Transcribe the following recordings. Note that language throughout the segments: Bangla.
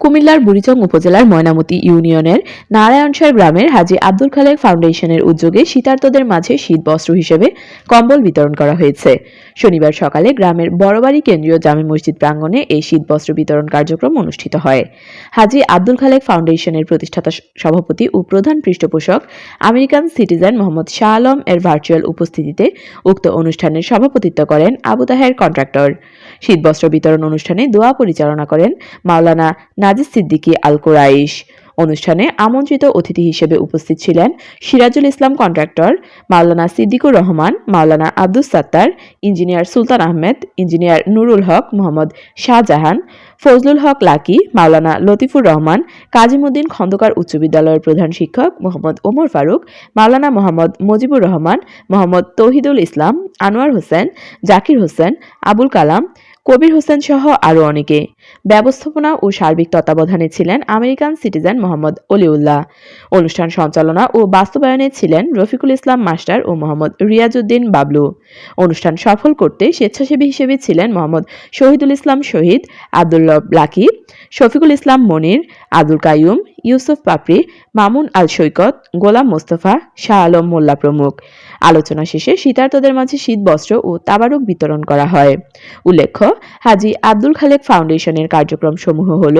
কুমিল্লার বুড়িচং উপজেলার ময়নামতি ইউনিয়নের নারায়ণসার গ্রামের হাজী আব্দুল খালেক ফাউন্ডেশনের উদ্যোগে শীতার্তদের মাঝে শীত বস্ত্র হিসেবে কম্বল বিতরণ করা হয়েছে। শনিবার সকালে গ্রামের বড়বাড়ি কেন্দ্রীয় জামে মসজিদ প্রাঙ্গণে এই শীত বস্ত্র বিতরণ কার্যক্রম অনুষ্ঠিত হয়। হাজী আব্দুল খালেক ফাউন্ডেশনের প্রতিষ্ঠাতা সভাপতি ও প্রধান পৃষ্ঠপোষক আমেরিকান সিটিজেন মোহাম্মদ শাহ আলম এর ভার্চুয়াল উপস্থিতিতে উক্ত অনুষ্ঠানের সভাপতিত্ব করেন আবু তাহের কন্ট্রাক্টর। শীতবস্ত্র বিতরণ অনুষ্ঠানে দোয়া পরিচালনা করেন মাওলানা নাজিস সিদ্দিকী আল কোরাইশ। অনুষ্ঠানে আমন্ত্রিত অতিথি হিসেবে উপস্থিত ছিলেন Sirajul Islam contractor, Maulana Siddiqur Rahman, Maulana Abdus Sattar, engineer Sultan Ahmed, engineer Nurul Haque Mohammad Shahjahan, Fazlul Haque Lucky, Maulana Latifur Rahman, Kazimuddin Khandakar উচ্চ বিদ্যালয়ের প্রধান শিক্ষক মোহাম্মদ ওমর ফারুক, মাওলানা মোহাম্মদ মুজিবুর রহমান, মোহাম্মদ তৌহিদুল ইসলাম, আনোয়ার হোসেন, জাকির হোসেন, আবুল কালাম কবির হোসেন সহ আরও অনেকে। ব্যবস্থাপনা ও সার্বিক তত্ত্বাবধানে ছিলেন আমেরিকান সিটিজেন মোহাম্মদ অলিউল্লাহ। অনুষ্ঠান সঞ্চালনা ও বাস্তবায়নে ছিলেন রফিকুল ইসলাম মাস্টার ও মোহাম্মদ রিয়াজউদ্দিন বাবলু। অনুষ্ঠান সফল করতে স্বেচ্ছাসেবী হিসেবে ছিলেন মোহাম্মদ শহীদুল ইসলাম শহীদ, আবদুল্লাহ লাকি, শফিকুল ইসলাম মনির, আব্দুল কাইয়ুম ইউসুফ পাপড়ি মামুন আল সৈকত গোলাম মোস্তফা শাহ আলম মোল্লা প্রমুখ আলোচনা শেষে শীতার্তদের মাঝে শীতবস্ত্র ও তাবারুক বিতরণ করা হয় উল্লেখ্য হাজি আব্দুল খালেক ফাউন্ডেশনের কার্যক্রম সমূহ হল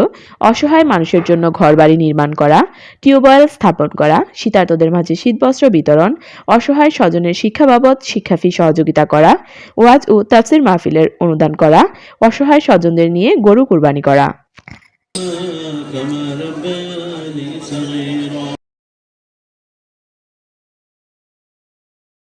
অসহায় মানুষের জন্য ঘরবাড়ি নির্মাণ করা টিউবওয়েল স্থাপন করা শীতার্তদের মাঝে শীতবস্ত্র বিতরণ অসহায় স্বজনের শিক্ষা বাবদ শিক্ষাফি সহযোগিতা করা ওয়াজ ও তাফসির মাহফিলের অনুদান করা অসহায় স্বজনদের নিয়ে গরু কুরবানি করা Italy and